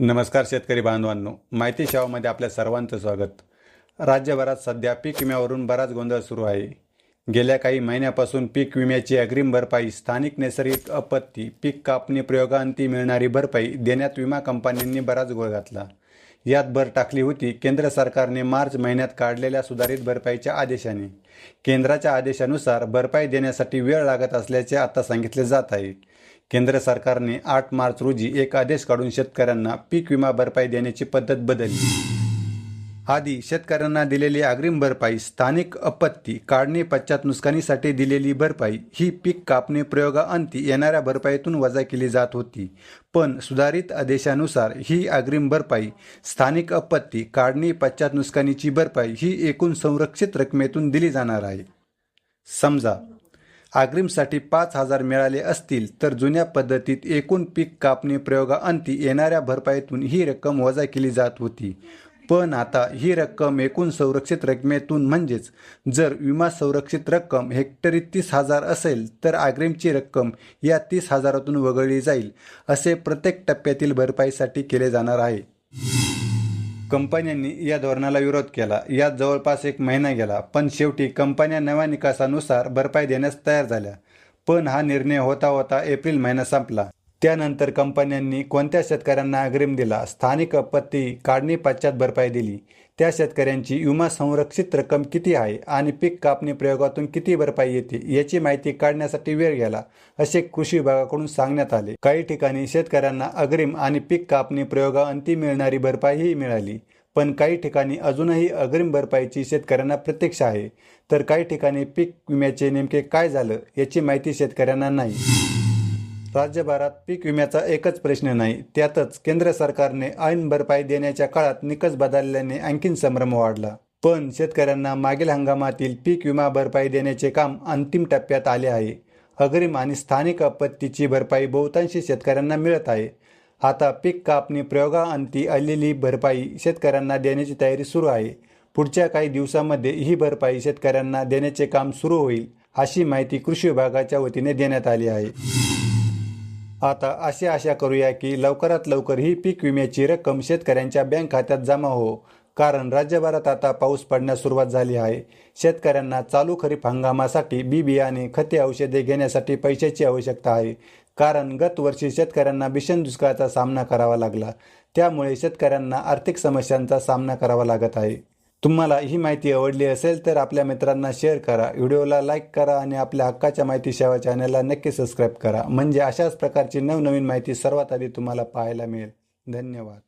नमस्कार शेतकरी बांधवांनो. माहिती शेवामध्ये आपल्या सर्वांचं स्वागत. राज्यभरात सध्या पीक विम्यावरून बराच गोंधळ सुरू आहे. गेल्या काही महिन्यापासून पीक विम्याची अग्रिम भरपाई स्थानिक नैसर्गिक आपत्ती पीक कापणी प्रयोगांती मिळणारी भरपाई देण्यात विमा कंपन्यांनी बराच गोळ घातला. यात भर टाकली होती केंद्र सरकारने मार्च महिन्यात काढलेल्या सुधारित भरपाईच्या आदेशाने. केंद्राच्या आदेशानुसार भरपाई देण्यासाठी वेळ लागत असल्याचे आता सांगितले जात आहे. केंद्र सरकारने आठ मार्च रोजी एक आदेश काढून शेतकऱ्यांना पीक विमा भरपाई देण्याची पद्धत बदलली. आधी शेतकऱ्यांना दिलेली अग्रिम भरपाई स्थानिक आपत्ती काढणी पश्चात नुकसानीसाठी दिलेली भरपाई ही पीक कापणी प्रयोगाअंती येणाऱ्या भरपाईतून वजा केली जात होती. पण सुधारित आदेशानुसार ही अग्रिम भरपाई स्थानिक आपत्ती काढणी पश्चात नुकसानीची भरपाई ही एकूण संरक्षित रकमेतून दिली जाणार आहे. समजा आग्रीमसाठी पाच हजार मिळाले असतील तर जुन्या पद्धतीत एकूण पीक कापणी प्रयोगाअंती येणाऱ्या भरपाईतून ही रक्कम वजा केली जात होती. पण आता ही रक्कम एकूण संरक्षित रकमेतून म्हणजेच जर विमा संरक्षित रक्कम हेक्टरी तीस हजार असेल तर आग्रिमची रक्कम या तीस हजारातून वगळली जाईल असे प्रत्येक टप्प्यातील भरपाईसाठी केले जाणार आहे. कंपन्यांनी या धोरणाला विरोध केला. यात जवळपास एक महिना गेला पण शेवटी कंपन्या नव्या निकासानुसार भरपाई देण्यास तयार झाल्या. पण हा निर्णय होता होता एप्रिल महिना संपला. त्यानंतर कंपन्यांनी कोणत्या शेतकऱ्यांना अग्रिम दिला? स्थानिक आपत्ती काढणी पश्चात भरपाई दिली. त्या शेतकऱ्यांची विमा संरक्षित रक्कम किती आहे आणि पीक कापणी प्रयोगातून किती भरपाई येते याची माहिती काढण्यासाठी वेळ गेला असे कृषी विभागाकडून सांगण्यात आले. काही ठिकाणी शेतकऱ्यांना अग्रिम आणि पीक कापणी प्रयोगाअंती मिळणारी भरपाईही मिळाली पण काही ठिकाणी अजूनही अग्रिम भरपाईची शेतकऱ्यांना प्रतीक्षा आहे. तर काही ठिकाणी पीक विम्याचे नेमके काय झालं याची माहिती शेतकऱ्यांना नाही. राज्यभरात पीक विम्याचा एकच प्रश्न नाही त्यातच केंद्र सरकारने ऐन भरपाई देण्याच्या काळात निकष बदलल्याने आणखीन संभ्रम वाढला. पण शेतकऱ्यांना मागील हंगामातील पीक विमा भरपाई देण्याचे काम अंतिम टप्प्यात आले आहे. अग्रिम आणि स्थानिक आपत्तीची भरपाई बहुतांशी शेतकऱ्यांना मिळत आहे. आता पीक कापणी प्रयोगाअंती आलेली भरपाई शेतकऱ्यांना देण्याची तयारी सुरू आहे. पुढच्या काही दिवसामध्ये ही भरपाई शेतकऱ्यांना देण्याचे काम सुरू होईल अशी माहिती कृषी विभागाच्या वतीने देण्यात आली आहे. आता अशी आशा करूया की लवकरात लवकर ही पीक विम्याची रक्कम शेतकऱ्यांच्या बँक खात्यात जमा हो. कारण राज्यभरात आता पाऊस पडण्यास सुरुवात झाली आहे. शेतकऱ्यांना चालू खरीप हंगामासाठी बी बियाणे खते औषधे घेण्यासाठी पैशाची आवश्यकता आहे. कारण गत वर्षी शेतकऱ्यांना भीषण दुष्काळाचा सामना करावा लागला. त्यामुळे शेतकऱ्यांना आर्थिक समस्यांचा सामना करावा लागत आहे. तुम्हाला ही माहिती आवडली असेल तर आपल्या मित्रांना शेअर करा. व्हिडिओला लाईक करा आणि आपल्या हक्काच्या माहिती सेवा चॅनलला नक्की सबस्क्राईब करा. म्हणजे अशाच प्रकारची नवनवीन माहिती सर्वात आधी तुम्हाला पाहायला मिळेल. धन्यवाद.